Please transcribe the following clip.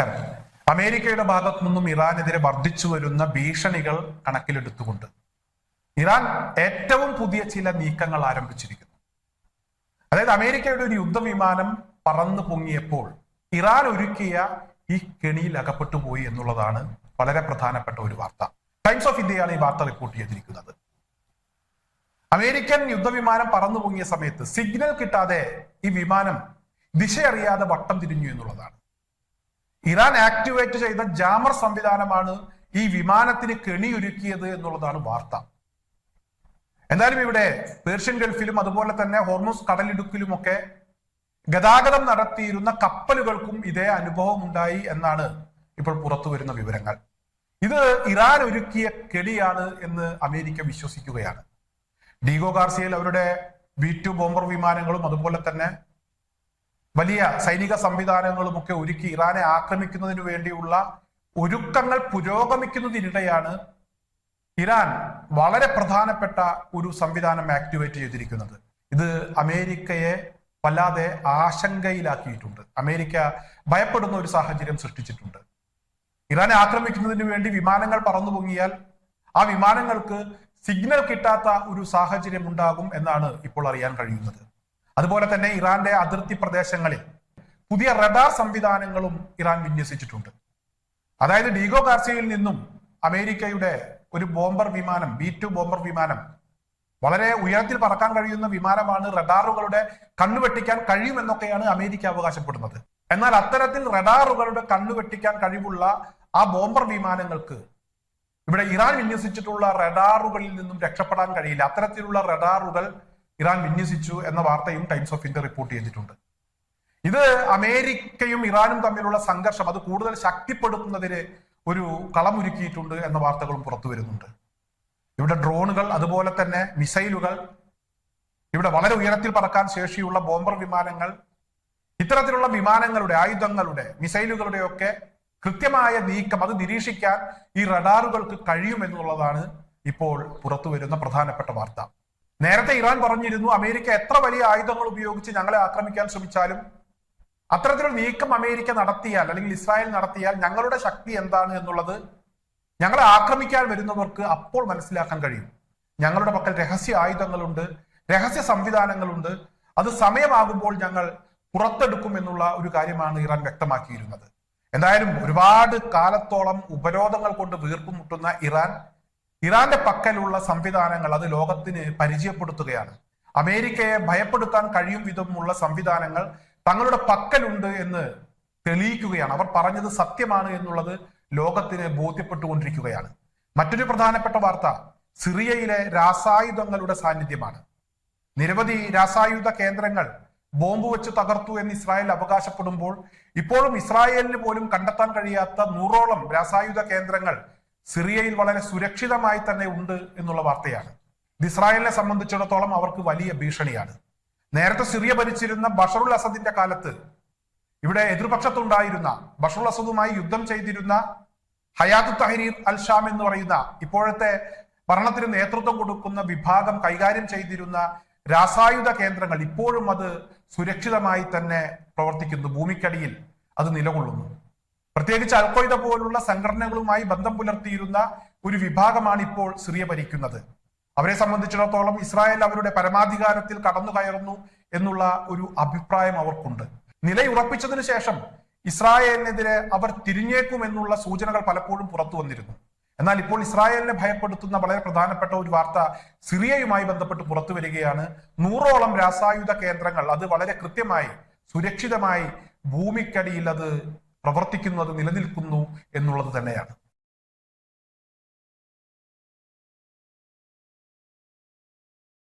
നമസ്കാരം. അമേരിക്കയുടെ ഭാഗത്തു നിന്നും ഇറാനെതിരെ വർദ്ധിച്ചു വരുന്ന ഭീഷണികൾ കണക്കിലെടുത്തുകൊണ്ട് ഇറാൻ ഏറ്റവും പുതിയ ചില നീക്കങ്ങൾ ആരംഭിച്ചിരിക്കുന്നു. അതായത് അമേരിക്കയുടെ ഒരു യുദ്ധവിമാനം പറന്നു പൊങ്ങിയപ്പോൾ ഇറാൻ ഒരുക്കിയ ഈ കെണിയിൽ അകപ്പെട്ടു പോയി എന്നുള്ളതാണ് വളരെ പ്രധാനപ്പെട്ട ഒരു വാർത്ത. ടൈംസ് ഓഫ് ഇന്ത്യയാണ് ഈ വാർത്ത റിപ്പോർട്ട് ചെയ്തിരിക്കുന്നത്. അമേരിക്കൻ യുദ്ധവിമാനം പറന്നു പൊങ്ങിയ സമയത്ത് സിഗ്നൽ കിട്ടാതെ ഈ വിമാനം ദിശയറിയാതെ വട്ടം തിരിഞ്ഞു എന്നുള്ളതാണ്. ഇറാൻ ആക്ടിവേറ്റ് ചെയ്ത ജാമർ സംവിധാനമാണ് ഈ വിമാനത്തിന് കെണിയൊരുക്കിയത് എന്നുള്ളതാണ് വാർത്ത. എന്തായാലും ഇവിടെ പേർഷ്യൻ ഗൾഫിലും അതുപോലെ തന്നെ ഹോർമോസ് കടലിടുക്കിലുമൊക്കെ ഗതാഗതം നടത്തിയിരുന്ന കപ്പലുകൾക്കും ഇതേ അനുഭവം ഉണ്ടായി എന്നാണ് ഇപ്പോൾ പുറത്തു വരുന്ന വിവരങ്ങൾ. ഇത് ഇറാൻ ഒരുക്കിയ കെണിയാണ് എന്ന് അമേരിക്ക വിശ്വസിക്കുകയാണ്. ഡീഗോ ഗാർസിയയിൽ അവരുടെ ബി ടു ബോംബർ വിമാനങ്ങളും അതുപോലെ തന്നെ വലിയ സൈനിക സംവിധാനങ്ങളും ഒക്കെ ഒരുക്കി ഇറാനെ ആക്രമിക്കുന്നതിന് വേണ്ടിയുള്ള ഒരുക്കങ്ങൾ പുരോഗമിക്കുന്നതിനിടെയാണ് ഇറാൻ വളരെ പ്രധാനപ്പെട്ട ഒരു സംവിധാനം ആക്ടിവേറ്റ് ചെയ്തിരിക്കുന്നത്. ഇത് അമേരിക്കയെ വല്ലാതെ ആശങ്കയിലാക്കിയിട്ടുണ്ട്. അമേരിക്ക ഭയപ്പെടുന്ന ഒരു സാഹചര്യം സൃഷ്ടിച്ചിട്ടുണ്ട്. ഇറാനെ ആക്രമിക്കുന്നതിന് വേണ്ടി വിമാനങ്ങൾ പറന്നു പൊങ്ങിയാൽ ആ വിമാനങ്ങൾക്ക് സിഗ്നൽ കിട്ടാത്ത ഒരു സാഹചര്യം ഉണ്ടാകും എന്നാണ് ഇപ്പോൾ അറിയാൻ കഴിയുന്നത്. അതുപോലെ തന്നെ ഇറാന്റെ അതിർത്തി പ്രദേശങ്ങളിൽ പുതിയ റഡാർ സംവിധാനങ്ങളും ഇറാൻ വിന്യസിച്ചിട്ടുണ്ട്. അതായത് ഡീഗോ ഗാർസിയയിൽ നിന്നും അമേരിക്കയുടെ ഒരു ബോംബർ വിമാനം ബി ടു ബോംബർ വിമാനം വളരെ ഉയരത്തിൽ പറക്കാൻ കഴിയുന്ന വിമാനമാണ് റഡാറുകളുടെ കണ്ണുവെട്ടിക്കാൻ കഴിയുമെന്നൊക്കെയാണ് അമേരിക്ക അവകാശപ്പെടുന്നത്. എന്നാൽ അത്തരത്തിൽ റഡാറുകളുടെ കണ്ണുവെട്ടിക്കാൻ കഴിവുള്ള ആ ബോംബർ വിമാനങ്ങൾക്ക് ഇവിടെ ഇറാൻ വിന്യസിച്ചിട്ടുള്ള റഡാറുകളിൽ നിന്നും രക്ഷപ്പെടാൻ കഴിയില്ല. അത്തരത്തിലുള്ള റഡാറുകൾ ഇറാൻ വിന്യസിച്ചു എന്ന വാർത്തയും ടൈംസ് ഓഫ് ഇന്ത്യ റിപ്പോർട്ട് ചെയ്തിട്ടുണ്ട്. ഇത് അമേരിക്കയും ഇറാനും തമ്മിലുള്ള സംഘർഷം അത് കൂടുതൽ ശക്തിപ്പെടുത്തുന്നതിന് ഒരു കളമൊരുക്കിയിട്ടുണ്ട് എന്ന വാർത്തകളും പുറത്തു വരുന്നുണ്ട്. ഇവിടെ ഡ്രോണുകൾ അതുപോലെ തന്നെ മിസൈലുകൾ ഇവിടെ വളരെ ഉയരത്തിൽ പറക്കാൻ ശേഷിയുള്ള ബോംബർ വിമാനങ്ങൾ ഇത്തരത്തിലുള്ള വിമാനങ്ങളുടെ ആയുധങ്ങളുടെ മിസൈലുകളുടെ ഒക്കെ കൃത്യമായ നീക്കം അത് നിരീക്ഷിക്കാൻ ഈ റഡാറുകൾക്ക് കഴിയുമെന്നുള്ളതാണ് ഇപ്പോൾ പുറത്തു വരുന്ന പ്രധാനപ്പെട്ട വാർത്ത. നേരത്തെ ഇറാൻ പറഞ്ഞിരുന്നു അമേരിക്ക എത്ര വലിയ ആയുധങ്ങൾ ഉപയോഗിച്ച് ഞങ്ങളെ ആക്രമിക്കാൻ ശ്രമിച്ചാലും അത്തരത്തിലൊരു നീക്കം അമേരിക്ക നടത്തിയാൽ അല്ലെങ്കിൽ ഇസ്രായേൽ നടത്തിയാൽ ഞങ്ങളുടെ ശക്തി എന്താണ് എന്നുള്ളത് ഞങ്ങളെ ആക്രമിക്കാൻ വരുന്നവർക്ക് അപ്പോൾ മനസ്സിലാക്കാൻ കഴിയും. ഞങ്ങളുടെ പക്കൽ രഹസ്യ ആയുധങ്ങളുണ്ട് രഹസ്യ സംവിധാനങ്ങളുണ്ട്. അത് സമയമാകുമ്പോൾ ഞങ്ങൾ പുറത്തെടുക്കും എന്നുള്ള ഒരു കാര്യമാണ് ഇറാൻ വ്യക്തമാക്കിയിരുന്നത്. എന്തായാലും ഒരുപാട് കാലത്തോളം ഉപരോധങ്ങൾ കൊണ്ട് വീർപ്പുമുട്ടുന്ന ഇറാൻ ഇറാന്റെ പക്കലുള്ള സംവിധാനങ്ങൾ അത് ലോകത്തിന് പരിചയപ്പെടുത്തുകയാണ്. അമേരിക്കയെ ഭയപ്പെടുത്താൻ കഴിയും വിധമുള്ള സംവിധാനങ്ങൾ തങ്ങളുടെ പക്കലുണ്ട് എന്ന് തെളിയിക്കുകയാണ്. അവർ പറഞ്ഞത് സത്യമാണ് എന്നുള്ളത് ലോകത്തിന് ബോധ്യപ്പെട്ടുകൊണ്ടിരിക്കുകയാണ്. മറ്റൊരു പ്രധാനപ്പെട്ട വാർത്ത സിറിയയിലെ രാസായുധങ്ങളുടെ സാന്നിധ്യമാണ്. നിരവധി രാസായുധ കേന്ദ്രങ്ങൾ ബോംബ് വെച്ച് തകർത്തു എന്ന് ഇസ്രായേൽ അവകാശപ്പെടുമ്പോൾ ഇപ്പോഴും ഇസ്രായേലിന് പോലും കണ്ടെത്താൻ കഴിയാത്ത നൂറോളം രാസായുധ കേന്ദ്രങ്ങൾ സിറിയയിൽ വളരെ സുരക്ഷിതമായി തന്നെ ഉണ്ട് എന്നുള്ള വാർത്തയാണ്. ഇസ്രായേലിനെ സംബന്ധിച്ചിടത്തോളം അവർക്ക് വലിയ ഭീഷണിയാണ്. നേരത്തെ സിറിയ ഭരിച്ചിരുന്ന ബഷറുൽ അസദിന്റെ കാലത്ത് ഇവിടെ എതിർപക്ഷത്തുണ്ടായിരുന്ന ബഷറുൽ അസദുമായി യുദ്ധം ചെയ്തിരുന്ന ഹയാത്ത് തഹരീർ അൽ ഷാം എന്ന് പറയുന്ന ഇപ്പോഴത്തെ ഭരണത്തിന് നേതൃത്വം കൊടുക്കുന്ന വിഭാഗം കൈകാര്യം ചെയ്തിരുന്ന രാസായുധ കേന്ദ്രങ്ങൾ ഇപ്പോഴും അത് സുരക്ഷിതമായി തന്നെ പ്രവർത്തിക്കുന്നു. ഭൂമിക്കടിയിൽ അത് നിലകൊള്ളുന്നു. പ്രത്യേകിച്ച് അൽക്കൊയ്ത പോലുള്ള സംഘടനകളുമായി ബന്ധം പുലർത്തിയിരുന്ന ഒരു വിഭാഗമാണ് ഇപ്പോൾ സിറിയ ഭരിക്കുന്നത്. അവരെ സംബന്ധിച്ചിടത്തോളം ഇസ്രായേൽ അവരുടെ പരമാധികാരത്തിൽ കടന്നു കയറുന്നു എന്നുള്ള ഒരു അഭിപ്രായം അവർക്കുണ്ട്. നിലയുറപ്പിച്ചതിനു ശേഷം ഇസ്രായേലിനെതിരെ അവർ തിരിഞ്ഞേക്കും എന്നുള്ള സൂചനകൾ പലപ്പോഴും പുറത്തു വന്നിരുന്നു. എന്നാൽ ഇപ്പോൾ ഇസ്രായേലിനെ ഭയപ്പെടുത്തുന്ന വളരെ പ്രധാനപ്പെട്ട ഒരു വാർത്ത സിറിയയുമായി ബന്ധപ്പെട്ട് പുറത്തു വരികയാണ്. നൂറോളം രാസായുധ കേന്ദ്രങ്ങൾ അത് വളരെ കൃത്യമായി സുരക്ഷിതമായി ഭൂമിക്കടിയിൽ അത് പ്രവർത്തിക്കുന്നു അത് നിലനിൽക്കുന്നു എന്നുള്ളത് തന്നെയാണ്.